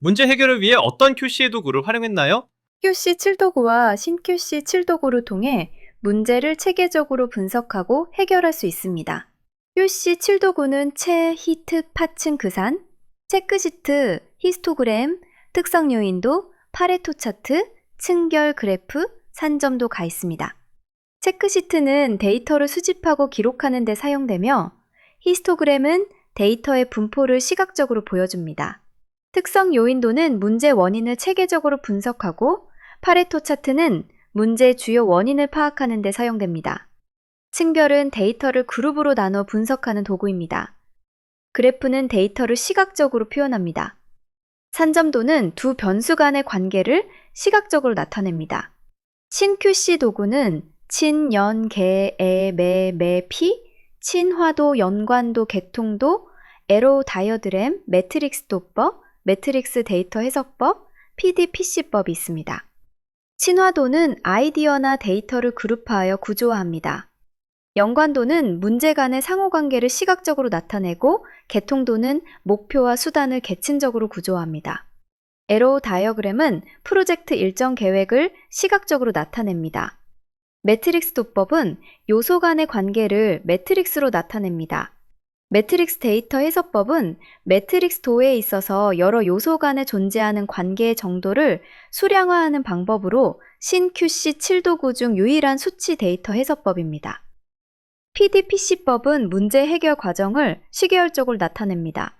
문제 해결을 위해 어떤 QC의 도구를 활용했나요? QC 7도구와 신QC 7도구를 통해 문제를 체계적으로 분석하고 해결할 수 있습니다. QC 7도구는 체, 히트, 파층, 그산, 체크시트, 히스토그램, 특성 요인도, 파레토 차트, 층결 그래프, 산점도 가 있습니다. 체크시트는 데이터를 수집하고 기록하는 데 사용되며 히스토그램은 데이터의 분포를 시각적으로 보여줍니다. 특성 요인도는 문제 원인을 체계적으로 분석하고 파레토 차트는 문제의 주요 원인을 파악하는 데 사용됩니다. 층별은 데이터를 그룹으로 나눠 분석하는 도구입니다. 그래프는 데이터를 시각적으로 표현합니다. 산점도는 두 변수 간의 관계를 시각적으로 나타냅니다. 신QC 도구는 친, 연, 개, 에, 매, 매, 피, 친화도, 연관도, 개통도, 에로우 다이어드램, 매트릭스 도법, 매트릭스 데이터 해석법, PDPC법이 있습니다. 친화도는 아이디어나 데이터를 그룹화하여 구조화합니다. 연관도는 문제 간의 상호관계를 시각적으로 나타내고 개통도는 목표와 수단을 계층적으로 구조화합니다. 에로우 다이어그램은 프로젝트 일정 계획을 시각적으로 나타냅니다. 매트릭스 도법은 요소 간의 관계를 매트릭스로 나타냅니다. 매트릭스 데이터 해석법은 매트릭스 도에 있어서 여러 요소 간에 존재하는 관계의 정도를 수량화하는 방법으로 신QC 7도구 중 유일한 수치 데이터 해석법입니다. PDPC법은 문제 해결 과정을 시계열적으로 나타냅니다.